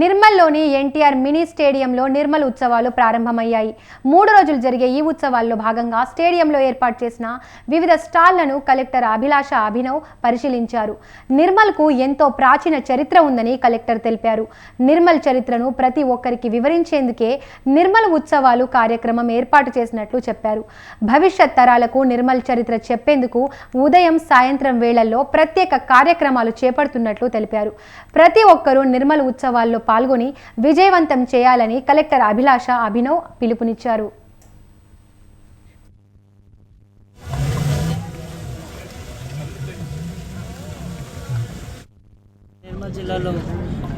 నిర్మల్లోని NTR mini స్టేడియంలో నిర్మల్ ఉత్సవాలు ప్రారంభమయ్యాయి. మూడు రోజులు జరిగే ఈ ఉత్సవాల్లో భాగంగా స్టేడియంలో ఏర్పాటు చేసిన వివిధ స్టాళ్ళను కలెక్టర్ అభిలాష అభినవ్ పరిశీలించారు. నిర్మల్కు ఎంతో ప్రాచీన చరిత్ర ఉందని కలెక్టర్ తెలిపారు. నిర్మల్ చరిత్రను ప్రతి ఒక్కరికి వివరించేందుకే నిర్మల్ ఉత్సవాలు కార్యక్రమం ఏర్పాటు చేసినట్లు చెప్పారు. భవిష్యత్ తరాలకు నిర్మల్ చరిత్ర చెప్పేందుకు ఉదయం సాయంత్రం వేళల్లో ప్రత్యేక కార్యక్రమాలు చేపడుతున్నట్లు తెలిపారు. ప్రతి ఒక్కరూ నిర్మల్ ఉత్సవాల్లో పాల్గొని విజయవంతం చేయాలని కలెక్టర్ అభిలాష అభినవ్ పిలుపునిచ్చారు. నిర్మల్ జిల్లాలో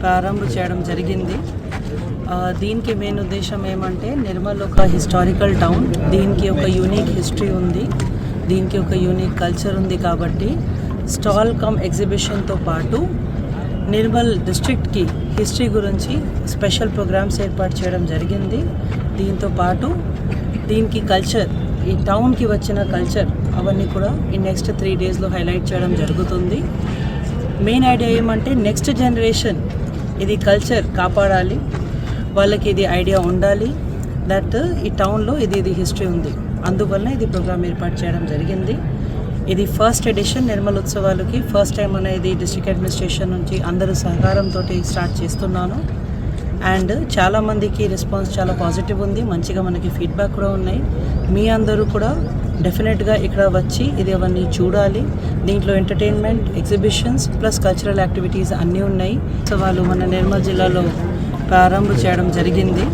ప్రారంభం చేయడం జరిగింది. దీనికి మెయిన్ ఉద్దేశం ఏమంటే నిర్మల్ ఒక హిస్టారికల్ టౌన్ దీనికి ఒక యూనిక్ హిస్టరీ ఉంది దీనికి ఒక యూనిక్ కల్చర్ ఉంది కాబట్టి స్టాల్ కమ్ ఎగ్జిబిషన్తో పాటు నిర్మల్ డిస్ట్రిక్ట్కి హిస్టరీ గురించి స్పెషల్ ప్రోగ్రామ్స్ ఏర్పాటు చేయడం జరిగింది. దీంతో పాటు దీనికి కల్చర్ ఈ టౌన్కి వచ్చిన కల్చర్ అవన్నీ కూడా ఈ నెక్స్ట్ త్రీ డేస్లో హైలైట్ చేయడం జరుగుతుంది. మెయిన్ ఐడియా ఏమంటే నెక్స్ట్ జనరేషన్ ఇది కల్చర్ కాపాడాలి వాళ్ళకి ఇది ఐడియా ఉండాలి. దట్ ఈ టౌన్లో ఇది ఇది హిస్టరీ ఉంది. అందువల్ల ఇది ప్రోగ్రామ్ ఏర్పాటు చేయడం జరిగింది. ఇది ఫస్ట్ ఎడిషన్ నిర్మల్ ఉత్సవాలకి ఫస్ట్ టైం అనేది డిస్ట్రిక్ట్ అడ్మినిస్ట్రేషన్ నుంచి అందరూ సహకారంతో స్టార్ట్ చేస్తున్నాను. అండ్ చాలామందికి రెస్పాన్స్ చాలా పాజిటివ్ ఉంది మంచిగా మనకి ఫీడ్బ్యాక్ కూడా ఉన్నాయి. మీ అందరూ కూడా డెఫినెట్గా ఇక్కడ వచ్చి ఇది అవన్నీ చూడాలి. దీంట్లో entertainment exhibitions plus cultural activities అన్నీ ఉన్నాయి. సో వాళ్ళు మన నిర్మల్ జిల్లాలో ప్రారంభం చేయడం జరిగింది.